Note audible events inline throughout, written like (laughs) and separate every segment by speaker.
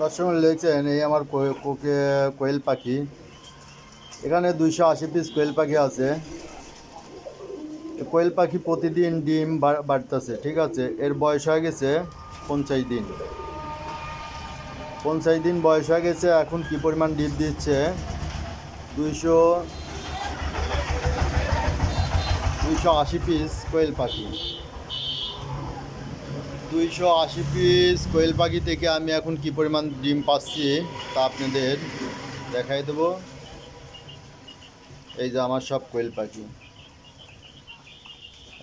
Speaker 1: দর্শক লিখছেন এই আমার কোকে কোয়েল পাখি। এখানে দুইশো আশি পিস কোয়েল পাখি আছে। কোয়েল পাখি প্রতিদিন ডিম বাড়তেছে, ঠিক আছে? এর বয়স হয়ে গেছে পঞ্চাশ দিন। পঞ্চাশ দিন বয়স হয়ে গেছে, এখন কি পরিমাণ ডিম দিচ্ছে? দুইশো দুইশো আশি পিস কোয়েল পাখি। দুইশো আশি পিস কোয়েল পাখি থেকে আমি এখন কি পরিমাণ ডিম পাচ্ছি তা আপনাদের দেখাই দেবো। এই যে আমার সব কোয়েল পাখি।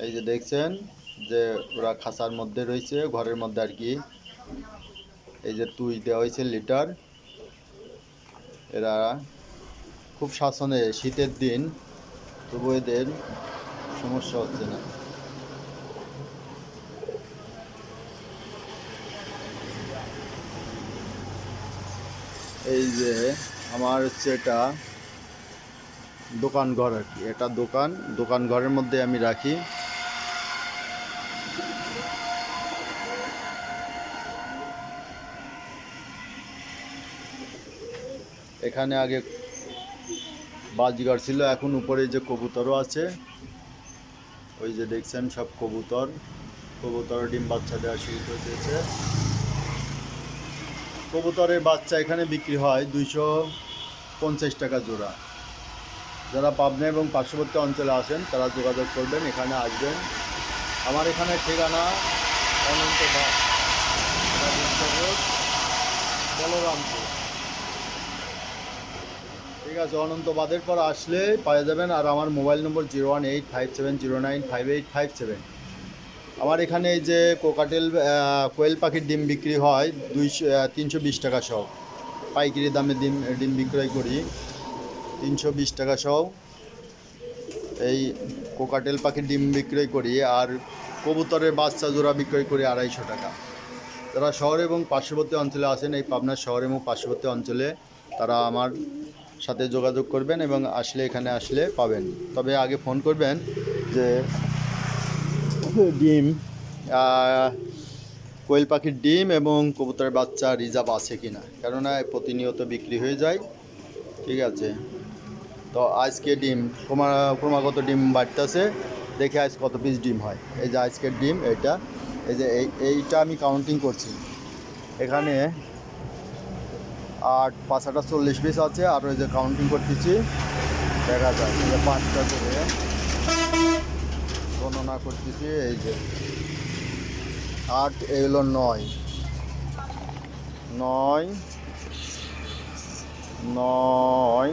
Speaker 1: এই যে দেখছেন যে ওরা খাঁচার মধ্যে রয়েছে, ঘরের মধ্যে আর কি। এই যে তুই দেওয়া হয়েছে লিটার। এরা খুব শাসনে, শীতের দিন, তবু এদের সমস্যা হচ্ছে না। এই যে আমার হচ্ছে এটা দোকান ঘর আর কি। এটা দোকান দোকান ঘরের মধ্যে আমি রাখি। এখানে আগে বাজগার ছিল, এখন উপরে যে কবুতরও আছে, ওই যে দেখছেন সব কবুতর। কবুতর, ডিম বাচ্চা দেওয়া শুরু করে দিয়েছে। কবুতরের বাচ্চা এখানে বিক্রি হয় দুইশো পঞ্চাশ টাকা জোড়া। যারা পাবনা এবং পার্শ্ববর্তী অঞ্চলে আসেন, তারা যোগাযোগ করবেন, এখানে আসবেন। আমার এখানে ঠিকানা অনন্ত ঠিক আছে, অনন্তবাদের পর আসলে পাওয়া যাবেন আর আমার mobile number zero one eight five seven zero nine five eight five seven. আমার এখানে যে কোকাটেল কোয়েল পাখির ডিম বিক্রি হয় দুইশো তিনশো বিশ টাকা সহ। পাইকারি দামে ডিম ডিম বিক্রয় করি, তিনশো বিশ টাকা সহ। এই কোকাটেল পাখির ডিম বিক্রয় করি আর কবুতরের বাচ্চা জোড়া বিক্রয় করি আড়াইশো টাকা। তারা শহর এবং পার্শ্ববর্তী অঞ্চলে আসেন এই পাবনা শহর এবং পার্শ্ববর্তী অঞ্চলে তারা আমার সাথে যোগাযোগ করবেন এবং আসলে এখানে আসলে পাবেন। তবে আগে ফোন করবেন যে (laughs) ডিম কোয়েল পাখির ডিম এবং কবুতরের বাচ্চা রিজার্ভ আছে কি না কেননা প্রতিনিয়ত বিক্রি হয়ে যায়। ঠিক আছে? তো আজকে ডিম, ক্রমা, ক্রমাগত ডিম বাড়তেছে। দেখে আজ কত পিস ডিম হয়। এই যে আজকের ডিম এটা এই যে এই, এইটা আমি কাউন্টিং করছি। এখানে আট পাঁচটা চল্লিশ পিস আছে। আর ওই যে কাউন্টিং করতেছি, দেখা যায় পাঁচটা করে। গণনা করতেছি, এই যে আট, এগুলো নয়। নয় নয়,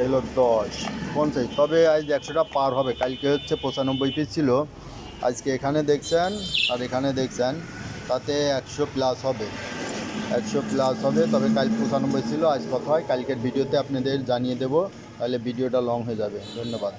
Speaker 1: এগুলো দশ, পঞ্চাশ। তবে আজ একশোটা পার হবে, কালকে হচ্ছে পঁচানব্বই পিস ছিল। আজকে এখানে দেখছেন, আর এখানে দেখছেন, তাতে একশো প্লাস হবে। একশো প্লাস হবে, তবে কাল পঁচানব্বই ছিল, আজ কথা হয়, কালকের ভিডিওতে আপনাদের জানিয়ে দেবো, তাহলে ভিডিওটা লং হয়ে যাবে। ধন্যবাদ।